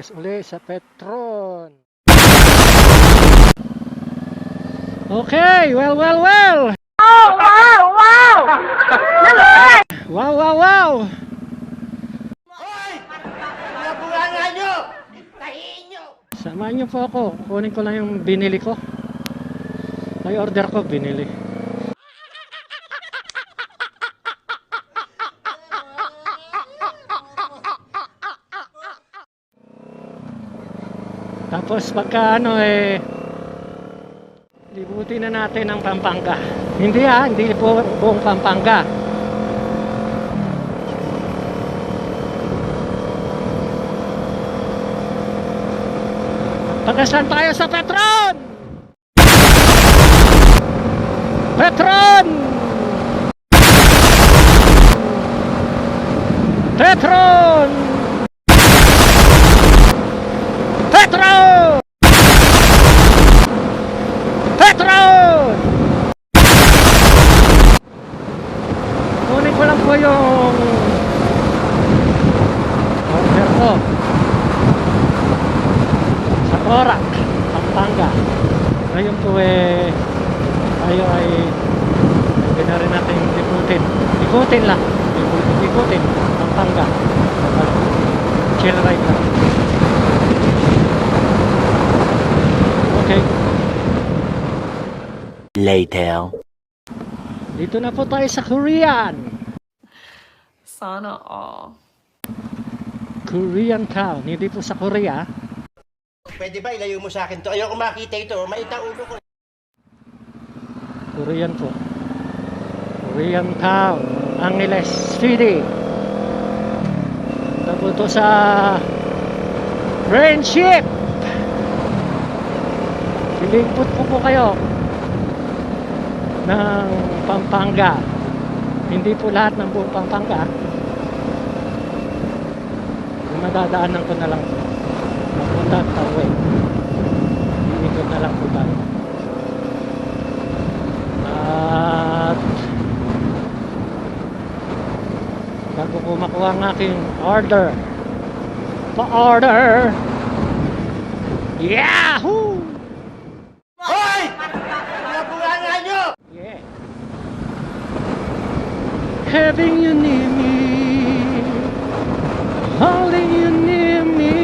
pagas uli sa Petron. Okay, well, well, well. Oh, wow, wow! Wow, wow, wow. Hoy! Mga bunganga nyo! Tahiin nyo! Samahan niyo po ako. Kunin ko lang yung binili ko. May order ko, binili. Tapos pagka ano eh, libutin na natin ang Pampanga. Hindi ah, hindi po buong Pampanga. Pagkasan tayo sa Petron! Petron! Petron! Petron! Petron! Kunin ko lang po yung order ko sa Corac, Pampanga. Ngayon po eh, tayo ay pwede na rin natin ikutin. Lang. Ikutin, ikutin. Pampanga. Chill ride lang. Okay. Later. Dito na po tayo sa Korean. Sana all. Korean town. Hindi po sa Korea. Pwede ba ilayo mo sa akin to? Ayoko makita ito. Maita ulo ko. Korean po. Korean town. Angeles City. Po to sa Friendship. Pilipot po po kayo ng Pampanga. Hindi po lahat ng buong Pampanga. Madadaanan ko na lang po. Papunta at Tarwe. Iikot na lang po tayo. At bago ko makuha ang aking order pa-order Yahoo! Hoy! Mga bunganga nyo! Yeah. Having you near me Holding you near me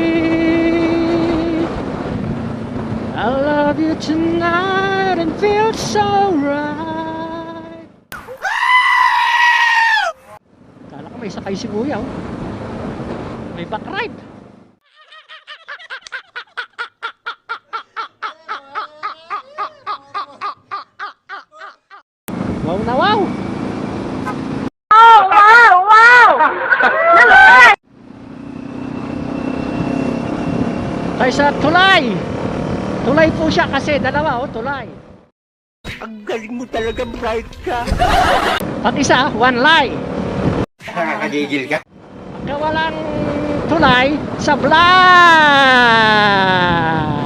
I love you tonight and feel so right Tayo sa tulay! Tulay po siya kasi dalawa oh, tulay. Ang galing mo talaga, bright ka. Pag isa, one lie. Nakakagigil ka. Pagka walang tulay, sablay! Feel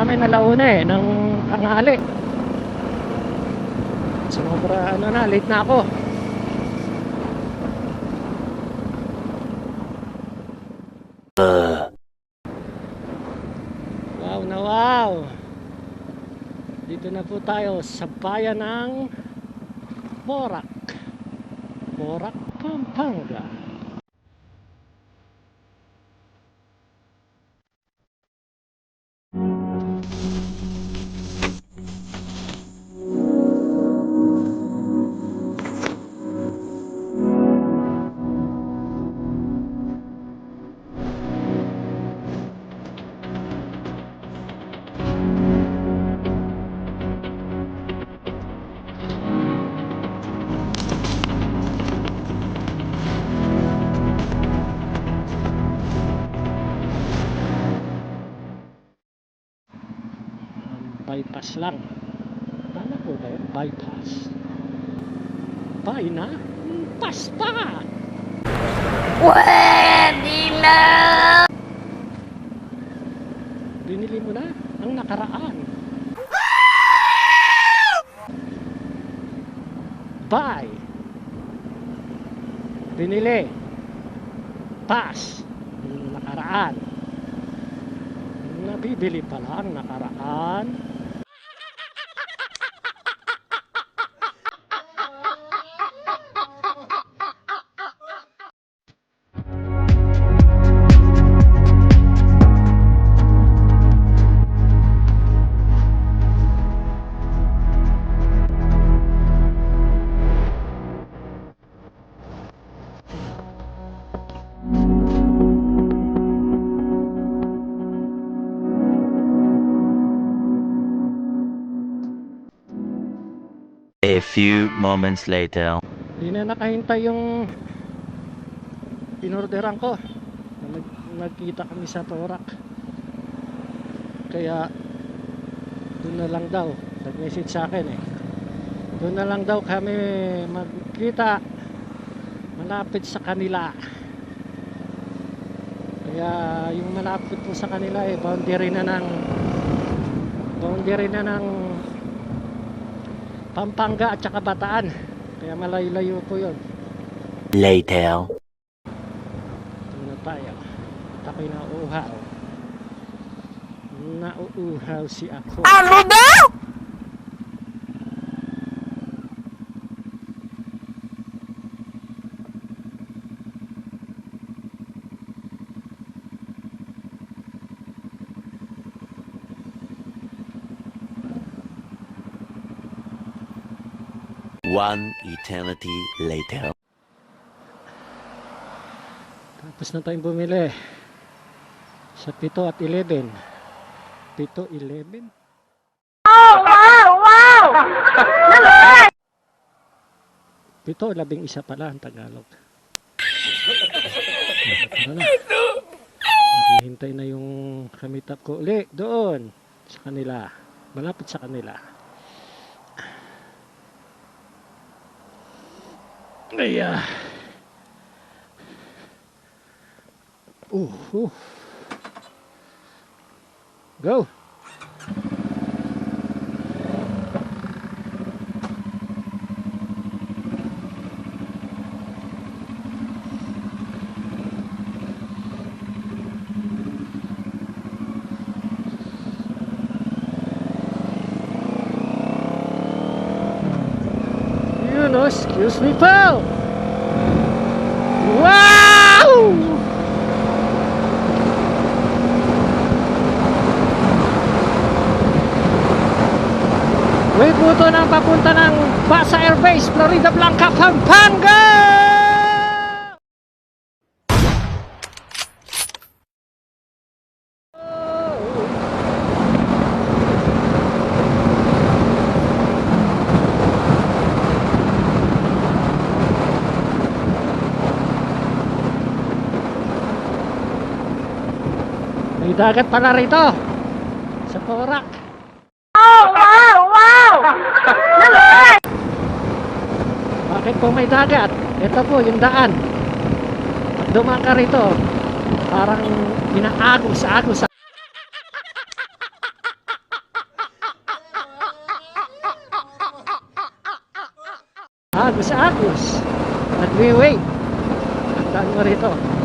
namin alauna eh, ng tanghali. Sobra ano na, late na ako. Wow na wow! Dito na po tayo sa bayan ng Porac. Porac, Pampanga. Lang. Tama po ba yun? Bypass. By na? Pass pa! Pwede na! Binili mo na ang nakaraan. Buy. Binili. Pass. Ang nakaraan. Nabibili pala ang nakaraan. Few moments later. Hindi na nakahintay yung inorderan ko. Nag, nagkita kami sa Torak. Kaya doon na lang daw. Nag-message sa akin eh. Doon na lang daw kami magkita malapit sa kanila. Kaya yung malapit po sa kanila eh boundary na ng boundary na ng Pampanga at saka Bataan. Kaya malayo-layo po yun. Later. Doon na tayo. At ako'y nauuhaw. nauuhaw si ako. Ano daw? One eternity later. Tapos na tayong bumili. Sa 7 at 11. 7, 11? Oh, wow, wow! Pito, labing isa pala ang Tagalog. Ano na? Na yung kamitap ko uli doon sa kanila. Malapit sa kanila. Ay, ah. Uh, uh. Go! You know, excuse me, pal. Wow! May buto ng papunta ng Basa Air Florida Blanca, Pampanga! May dagat pala rito. Sa Porac. Oh, wow, wow! Bakit po may dagat? Ito po yung daan. Dumaan ka rito, parang inaagos-agos sa Agos-agos. Nagwi-wait. Ang daan mo rito.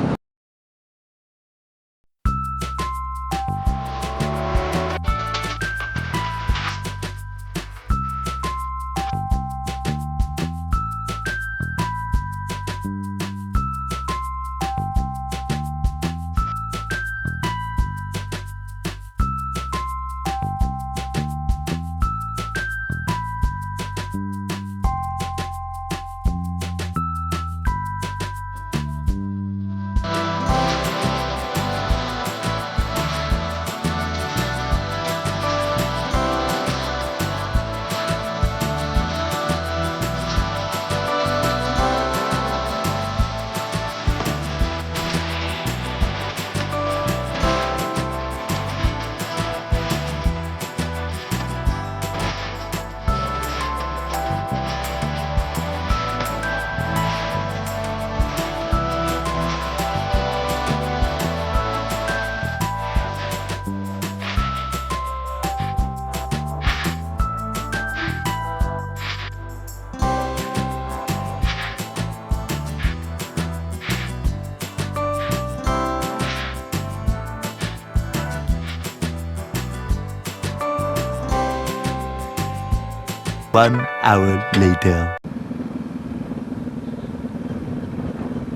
One hour later.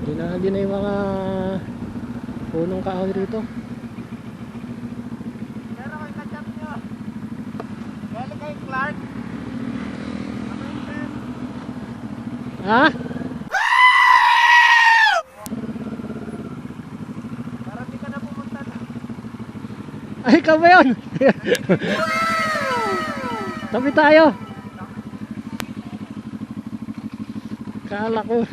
Dinali na yung mga punong kahoy rito. Pero kay kachat nyo. Galing kay Clark. Ha? Para di ka na pumunta na. Ay, ikaw ba yun? Tabi tayo. Kala ko.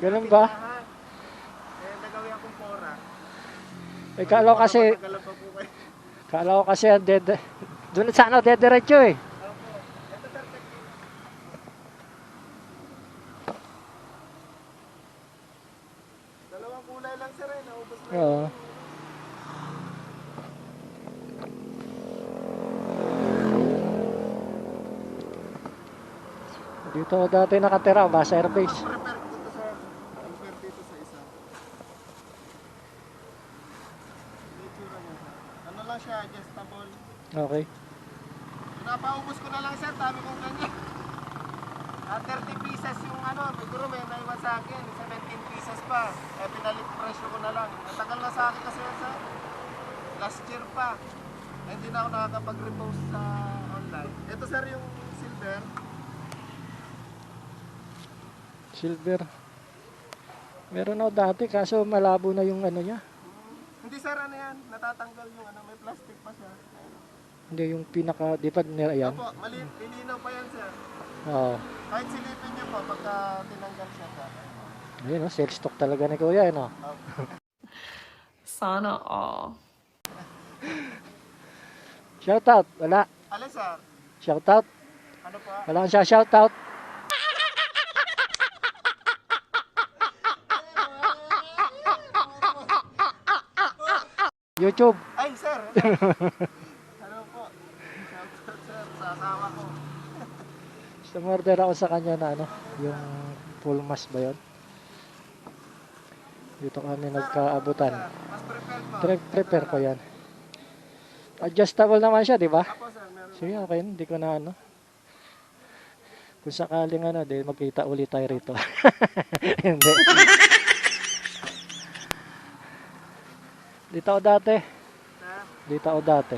Ganun ba? Eh, nagawin akong pora. Eh, kala ko kasi, Kala ko kasi dead, doon sa ano, dediretso eh. Dalawang kulay lang sir eh, naubos na. Oo. Dito dati nakatira, Basa Airbase. Prepare ko dito sir. Prepare dito sa isa. Ito itsura niya. Ano lang siya, adjustable. Okay. Pinapaubos ko na lang sir, dami kong ganyan. Ah, 30 pieces yung ano, siguro may naiwan sa akin, 17 pieces pa. Eh, pinalit presyo ko na lang. Matagal na sa akin kasi yan sir. Last year pa. Eh, hindi na ako nakakapag-repost sa online. Ito sir yung silver. Silver. Meron ako dati, kaso malabo na yung ano niya. Hindi sir, ano yan, natatanggal yung ano, may plastic pa siya. Hindi yung pinaka, di pa nila yan. Opo, mali, lilinaw pa yan sir. Oo. Kahit silipin niyo po pagka tinanggal siya sir. Ayun, oh, sales stock talaga ni Kuya, ano? Sana all. Shoutout, wala. Alin sir? Shoutout. Ano po? Wala kang siya shoutout. YouTube. Ay sir! ano po? Shoutout sir sa asawa ko. Sumorder ako sa kanya na ano, yung full mask ba yun? Dito kami nagkaabutan. Mo. Pre- prepare ko yan. Adjustable naman siya, di ba? Sige, okay. Hindi ko na ano. Kung sakaling ano, di magkita ulit tayo rito. Hindi. Dito ako dati. Sir, Dito ako dati.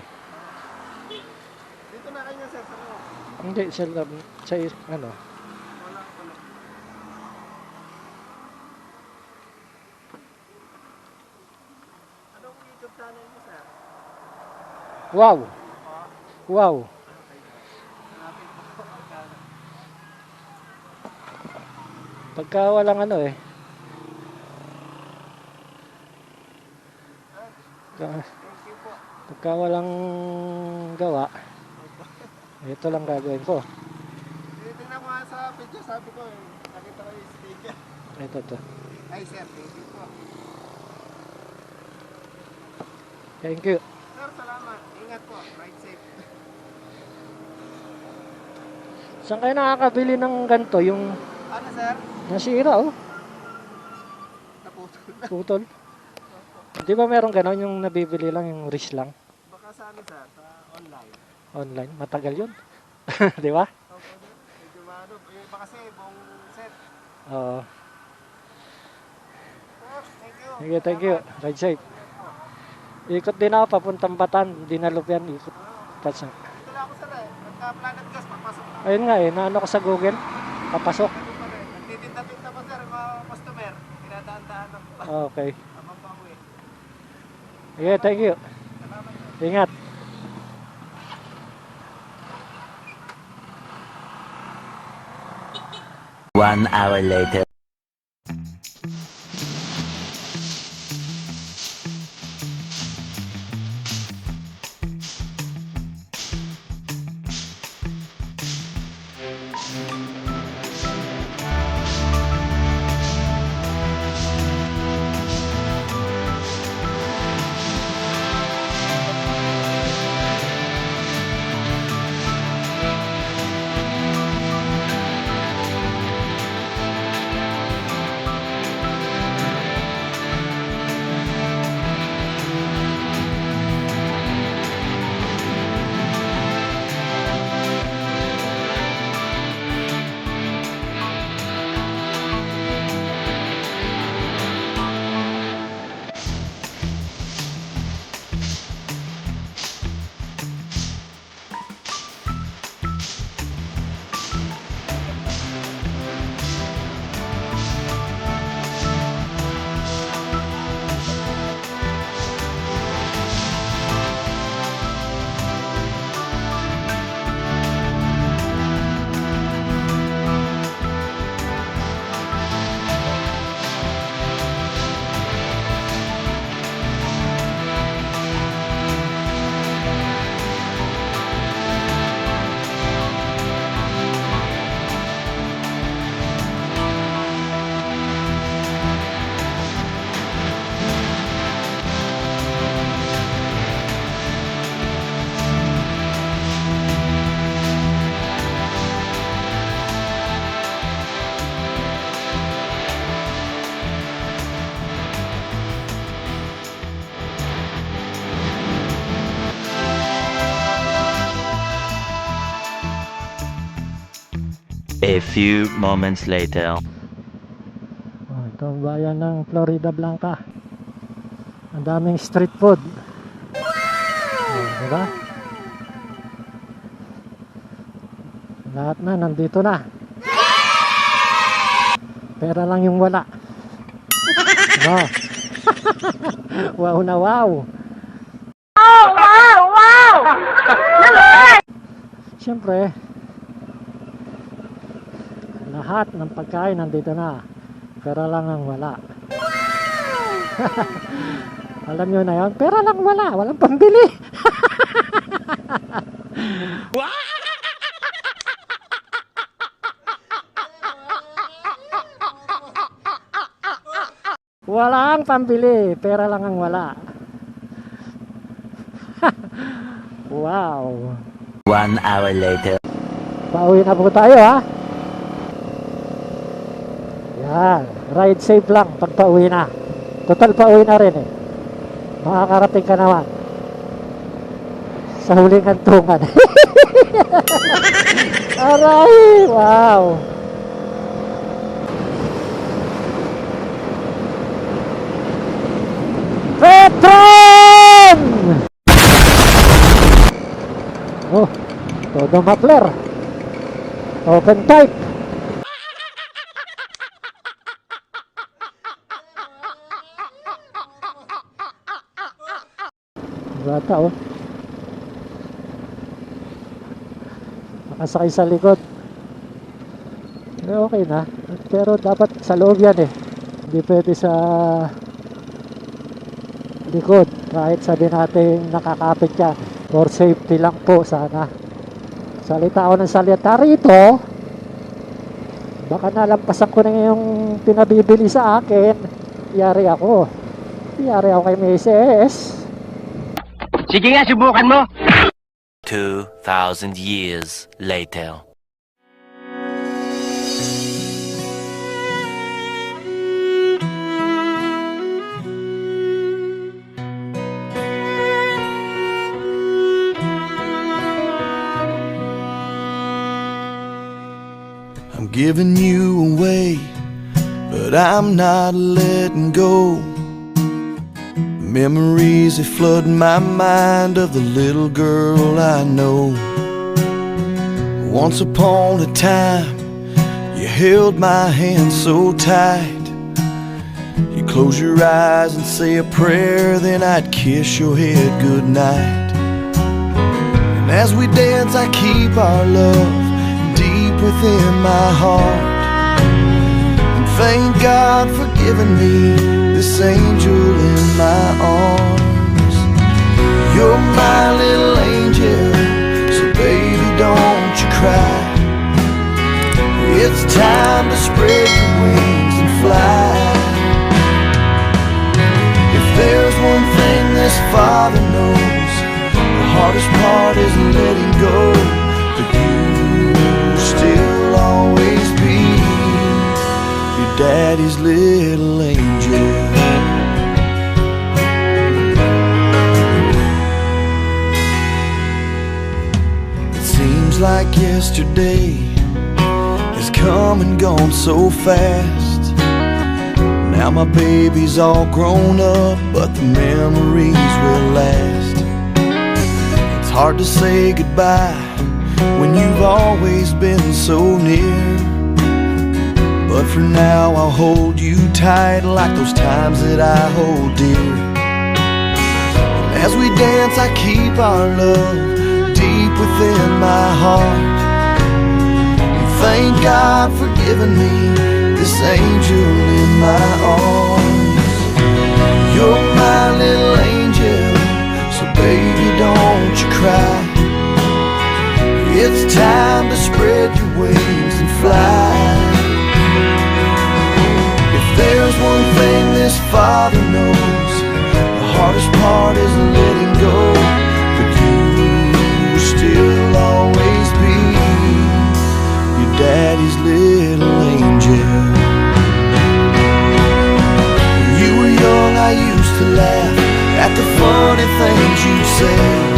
dito na kanya sir sa loob. Hindi, sa, sa ano. Wala ko pala. Anong YouTube channel mo sir? Wow! Wow! Pagka walang ano eh. Pagka, pagka walang gawa, ito lang gagawin ko. Tinitingnan ko nga sa video, sabi ko eh. Nakita ko yung sticker. Ito to. Ay sir, thank you po. Thank you. Sir, salamat. Ingat po. Ride safe. Saan kayo nakakabili ng ganito? Yung Ano sir? nasira oh. Naputol. Putol. Di ba meron ganon yung nabibili lang, yung wrist lang? Baka sa ano sir? Sa online. Online. Matagal yun. Di ba? Medyo maano. Iba kasi buong set. Oo. Sir, thank you. Thank you. Ride safe. Ikot din ako papuntang Batan. Dinalop yan. Ikot. Pas- Dito lang ako sir eh. Nagka Planet Gas, papasok na. Ayun nga eh, naano ko sa Google. Papasok. Nagtitinda-tinda pa sir, mga customer. Tinadaan-daan ng Okay. Habang pauwi. Sige, thank you. Salamat sir. Ingat. One hour later. A few moments later. Oh, ito ang bayan ng Florida Blanca. Ang daming street food. Oh, diba? Lahat na, nandito na. Pera lang yung wala. No. wow na wow. Oh, wow, wow! Siyempre, lahat ng pagkain nandito na. Pera lang ang wala. Alam nyo na yon Pera lang wala. Walang pambili. Walang pambili. Pera lang ang wala. wow. One hour later. Pauwi na po tayo ha. Yan. Ride safe lang pag pauwi na. Total pauwi na rin eh. Makakarating ka naman. Sa huling kantungan. Aray! Wow! Petron! Oh, todo mapler. Open type. Bata oh. Nakasakay sa likod. Eh, okay na. Pero dapat sa loob yan eh. Hindi pwede sa likod. Kahit sabi natin nakakapit ka. For safety lang po sana. Salita ako ng salita rito. Baka nalampasan ko na yung pinabibili sa akin. Yari ako. Yari ako kay Mrs. Sige nga, subukan mo. 2,000 years later. I'm giving you away, but I'm not letting go. Memories they flood my mind of the little girl I know. Once upon a time, you held my hand so tight. You close your eyes and say a prayer, then I'd kiss your head goodnight. And as we dance, I keep our love deep within my heart. And thank God for giving me this angel my arms. You're my little angel, so baby, don't you cry. It's time to spread your wings and fly. If there's one thing this father knows, the hardest part is letting go. But you still always be your daddy's little angel. Yesterday has come and gone so fast. Now my baby's all grown up, but the memories will last. It's hard to say goodbye when you've always been so near. But for now, I'll hold you tight like those times that I hold dear. As we dance, I keep our love deep within my heart. Thank God for giving me this angel in my arms. You're my little angel, so baby, don't you cry. It's time to spread your wings and fly. If there's one thing this father knows, the hardest part is letting go. daddy's little angel. When you were young, I used to laugh at the funny things you said.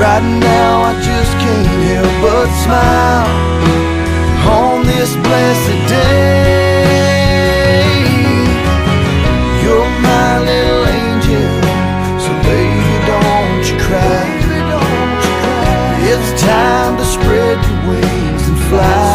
Right now, I just can't help but smile on this blessed day. You're my little angel, so baby, don't you cry. It's time to spread the wings fly.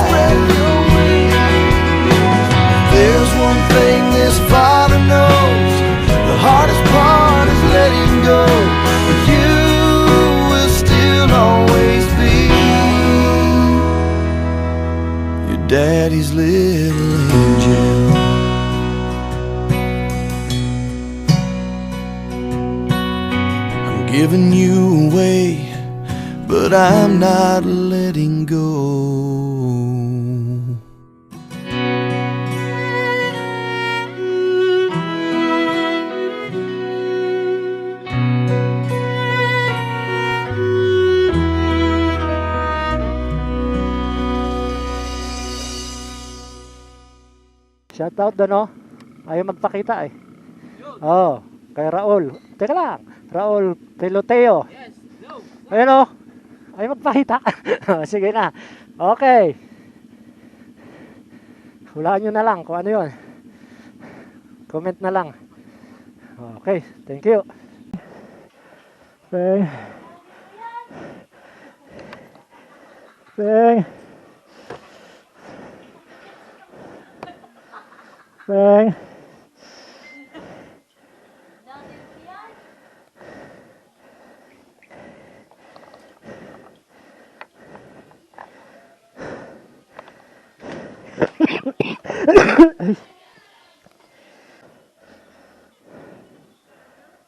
Shoutout doon, oh. Ayaw magpakita eh. Oh, kay Raul. Teka lang. Raul Peloteo. Yes, no. Oh. Ayaw magpakita. Sige na. Okay. Hulaan nyo na lang kung ano yun. Comment na lang. Okay, thank you. Bang. Bang. Bang.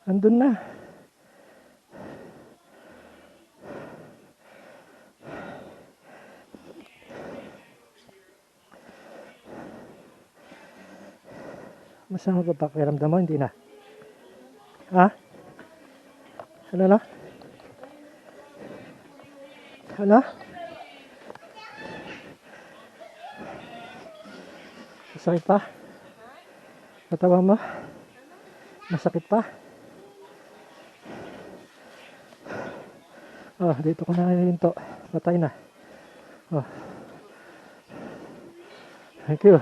Andun na. Masama ba pakiramdam mo? Hindi na. Ha? Ano na? Ano? Masakit pa? Natawa mo? Masakit pa? Oh, dito ko na hinto. Patay na. Oh. Thank you.